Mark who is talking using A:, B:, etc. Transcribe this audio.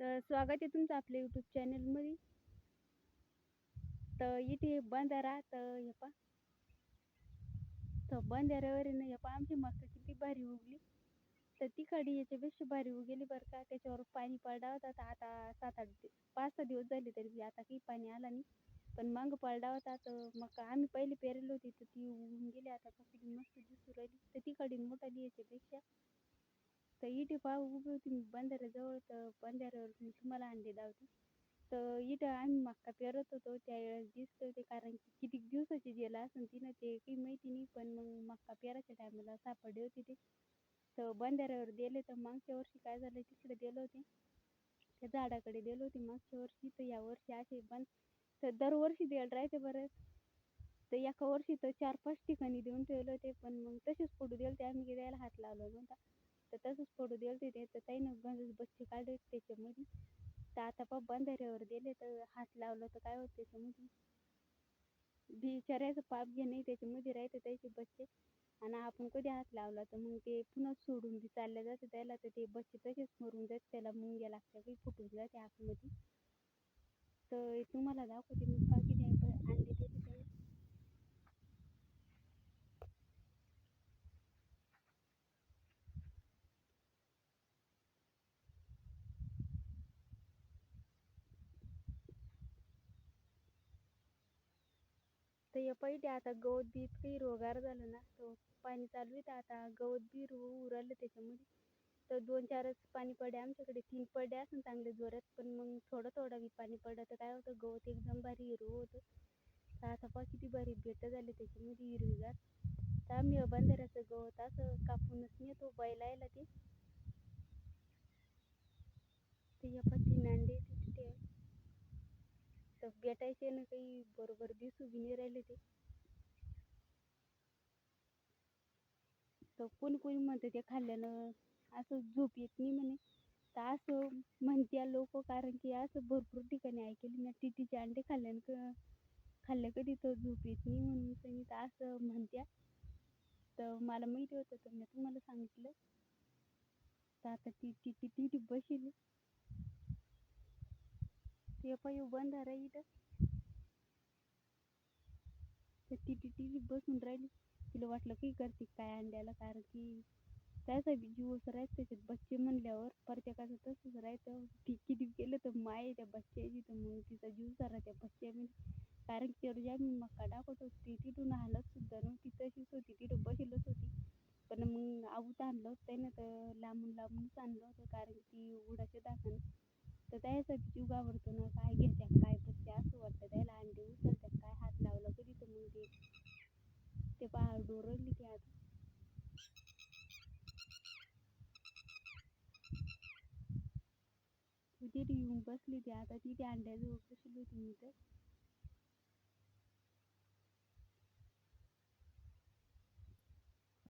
A: तर स्वागत आहे तुमचं आपल्या यूट्यूब चॅनलमध्ये तर इथे बंधारा तर हे पा तर बंधाऱ्यावर आहे ना हे पा आमची मका किती भारी उगली. तर तिकडे याच्यापेक्षा भारी उगेली बरं का. त्याच्यावर पाणी पडला होता. तर आता सात आठ पाच सहा दिवस झाले तरी आता काही पाणी आला नाही. पण मग पडला होता तर मका आम्ही पहिले पेरली होती तर ती उगून गेली. आता मस्त दिसू राहिली. तर तिकडे मोठाली याच्यापेक्षा तर इथे पहा उभी होती मी बंधाऱ्याजवळ. तर बंधाऱ्यावर मी तुम्हाला आणले लावते. तर इथं आम्ही मक्का पेरत होतो. त्यावेळेस दिसतो ते कारण की किती दिवसाची जेला असेल तिनं ते काही माहिती नाही. पण मग मक्का पेरायच्या टायमाला सापडले होते ते. तर बंधाऱ्यावर दिले. तर मागच्या वर्षी काय झालं तिकडे दिलं होते. त्या झाडाकडे दिलं होते मागच्या वर्षी. तर या वर्षी असे बंद तर दरवर्षी द्यायला राहते बरं. तर एका वर्षी तर चार पाच ठिकाणी देऊन ठेवलं होते. पण मग तसेच पडू दिले ते आम्ही द्यायला हात लावला नव्हता. तर तसंच फोटो दिले ते. तर ताईनं गंजच बच्चे काढले होते त्याच्यामध्ये. तर आता पप्पा बंधाऱ्यावर गेले तर हात लावलं तर काय होतं त्याच्यामध्ये? बिचाऱ्याचं पाप घे नाही त्याच्यामध्ये राहते त्याचे बच्चे. आणि आपण कधी हात लावला तर मग ते पुन्हा सोडून बी चालल्या जाते त्याला. तर ते बच्चे तसेच मरून जाते. त्याला मुंग्या लागत्या काही फुटून जाते आतमध्ये. तर तुम्हाला दाखवते मी पा किती अंडे दिले त्याला तर हे पहिले आता गवत बी इतकं हिरवगार झालं ना तर पाणी चालू आहे तर आता गवत बी हिरवं उरलं त्याच्यामध्ये. तर दोन चारच पाणी पडे आमच्याकडे. तीन पडे असून चांगले जोरात पण मग थोडं थोडं बी पाणी पडलं तर काय होतं गवत एकदम भारी हिरवं होतं. तर आता पहा किती भारी भेटं झाले त्याच्यामध्ये हिरवीगार. तर आम्ही बंधाऱ्याचं गवत असं कापूनच नेतो बैलायला ते. ते या तीन अंडे भेटायचे ना काही बरोबर दिसू बी नाही राहिले ते. तर कोणी कोणी म्हणते ते खाल्ल्यानं असं झोप येत नाही म्हणे. तर असं म्हणत्या लोक कारण की असं भरपूर ठिकाणी ऐकले ना टिटीचे अंडे खाल्ल्यानं खाल्ल्या कधी तर झोप येत नाही म्हणून मी तर असं म्हणत्या. तर मला माहिती होतं तर मी तुम्हाला सांगितलं. तर आता ती टिटी टिटी बसेल ते पण बंद आहे इथं तर ती टिटी बसून राहिली तिला वाटलं की करते काय अंड्याला कारण की त्याचा बी असं राहत त्याच्यात बच्चे म्हणल्यावर प्रत्येकाचं तसंच राहतं ती किती केलं तर माय त्या बच्च्याची तर मग तिचा जीव सारा त्या बच्च्यामध्ये कारण की तेवढी आम्ही मका दाखवत होती तिथून हालत सुद्धा नव्हती तशीच होती तिथं बसेलच होती पण मग आऊत आणलं होतं त्यानं तर लांबून लांबूनच आणलं होतं कारण की उडाच्या दाखवणं तर त्यासाठी जीव घाबरतो ना काय घेत्या काय बच्चे असं वाटतं त्याला. अंडे उचलतात काय हात लावला कधी तर मग ते ते पहाड डोरली ते आता. तिथे येऊन बसली ती आता तिथे अंड्याजवळ बसली होती मी तर.